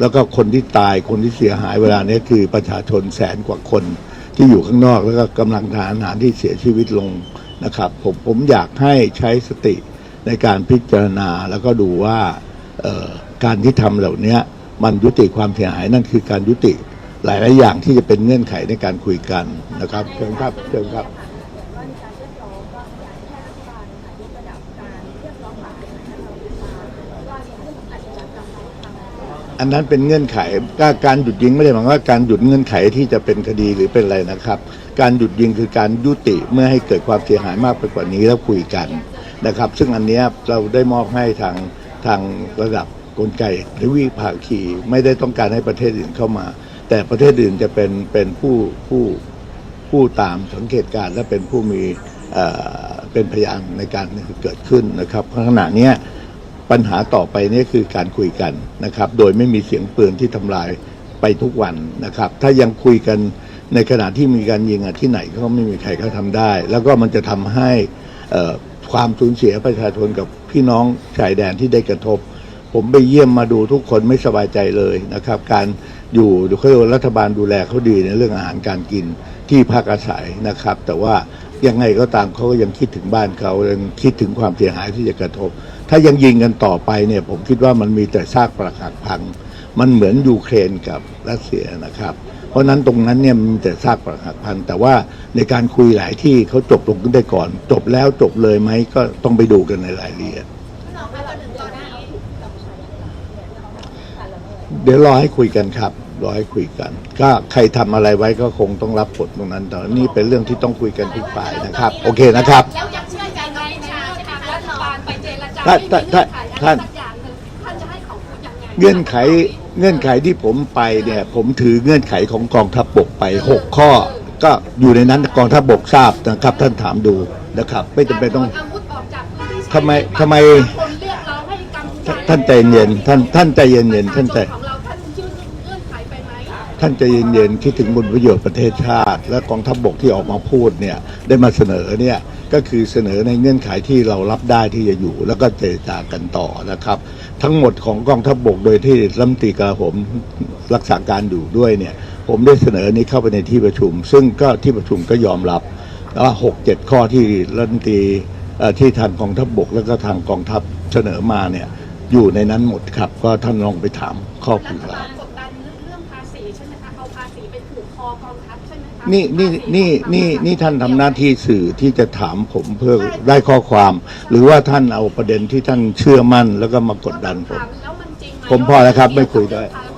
แล้วก็คนที่ตายคนที่เสียหายเวลานี้คือประชาชนแสนกว่าคนที่อยู่ข้างนอกแล้วก็กำลังทหารที่เสียชีวิตลงนะครับผมผมอยากให้ใช้สติในการพิจารณาแล้วก็ดูว่าการที่ทำเหล่านี้มันยุติความเสียหายนั่นคือการยุติหลายๆอย่างที่จะเป็นเงื่อนไขในการคุยกันนะครับเชิญครับเชิญครับ อันนั้นเป็นเงื่อนไขก็การหยุดยิงไม่ได้หมายว่าการหยุดเงื่อนไขที่จะเป็นคดีหรือเป็นอะไรนะครับ การหยุดยิงคือการยุติเมื่อให้เกิดความเสียหายมากไปกว่านี้แล้วคุยกันนะครับ ซึ่งอันนี้เราได้มอบให้ทางทางระดับกลไกหรือวิภาคีไม่ได้ต้องการให้ประเทศอื่นเข้ามา แต่ประเทศอื่นจะเป็นเป็นผู้ผู้ผู้ตามสังเกตการและเป็นผู้มีเป็นพยานในการเกิดขึ้นนะครับขณะนี้ ปัญหาต่อไปนี่คือการคุยกันนะครับ โดยไม่มีเสียงปืนที่ทำลายไปทุกวันนะครับ ถ้ายังคุยกันในขณะที่มีการยิงอะที่ไหนก็ไม่มีใครเขาทำได้ แล้วก็มันจะทำให้ความสูญเสียประชาชนกับพี่น้องชายแดนที่ได้กระทบ ผมไปเยี่ยมมาดูทุกคนไม่สบายใจเลยนะครับ การอยู่เขาเรียกว่ารัฐบาลดูแลเขาดีในเรื่องอาหารการกินที่พักอาศัยนะครับ แต่ว่ายังไงก็ตามเขาก็ยังคิดถึงบ้านเขายังคิดถึงความเสียหายที่จะกระทบ ถ้ายังยิงกันต่อไปเนี่ยผมคิดว่ามันมีแต่ซากปรักหักพัง มันเหมือนยูเครนกับรัสเซียนะครับ เพราะนั้นตรงนั้นเนี่ยมีแต่ซากปรักหักพัง แต่ว่าในการคุยหลายที่เขาจบลงได้ก่อน จบแล้วจบเลยไหมก็ต้องไปดูกันในรายละเอียดน้องไปวันหนึ่งก่อนหน้านี้กับใช้เดี๋ยวรอให้คุยกันครับรอให้คุยกัน ก็ใครทำอะไรไว้ก็คงต้องรับผลตรงนั้นแต่นี่เป็นเรื่องที่ต้องคุยกันทุกฝ่ายนะครับ โอเคนะครับ ท่าเงื่อนไขอะไรท่านท่านท่านเงื่อนไขเงื่อนไขที่ผมไปเนี่ย ผมถือเงื่อนไขของกองทัพบกไปหกข้อ ก็อยู่ในนั้นกองทัพบกทราบนะครับ ท่านถามดูนะครับ ไม่จำเป็นต้องการถนอาวุธออกจากพื้นที่ทำไมทำไมคนเรียกร้องให้กัมพูชาท่านใจเย็นท่านท่านใจเย็นเย็นท่านใจ ท่านใจเย็นๆคิดถึงผลประโยชน์ประเทศชาติ และกองทัพบกที่ออกมาพูดเนี่ยได้มาเสนอเนี่ยก็คือเสนอในเงื่อนไขที่เรารับได้ที่จะอยู่ แล้วก็เจรจากันต่อนะครับ ทั้งหมดของกองทัพบกโดยที่รัฐมนตรีกลาโหมรักษาการอยู่ด้วยเนี่ยผมได้เสนอนี้เข้าไปในที่ประชุม ซึ่งก็ที่ประชุมก็ยอมรับว่าหกเจ็ดข้อที่รัฐมนตรีที่ทางกองทัพบกแล้วก็ทางกองทัพเสนอมาเนี่ยอยู่ในนั้นหมดครับ ก็ท่านลองไปถามข้อรัคุฐยบา นี่นี่นี่นี่นี่ท่านทำหน้าที่สื่อที่จะถามผมเพื่อได้ข้อความ หรือว่าท่านเอาประเด็นที่ท่านเชื่อมั่นแล้วก็มากดดันผม ถามแล้วมันจริงไหผมพอแล้วครับไม่คุยด้วยภา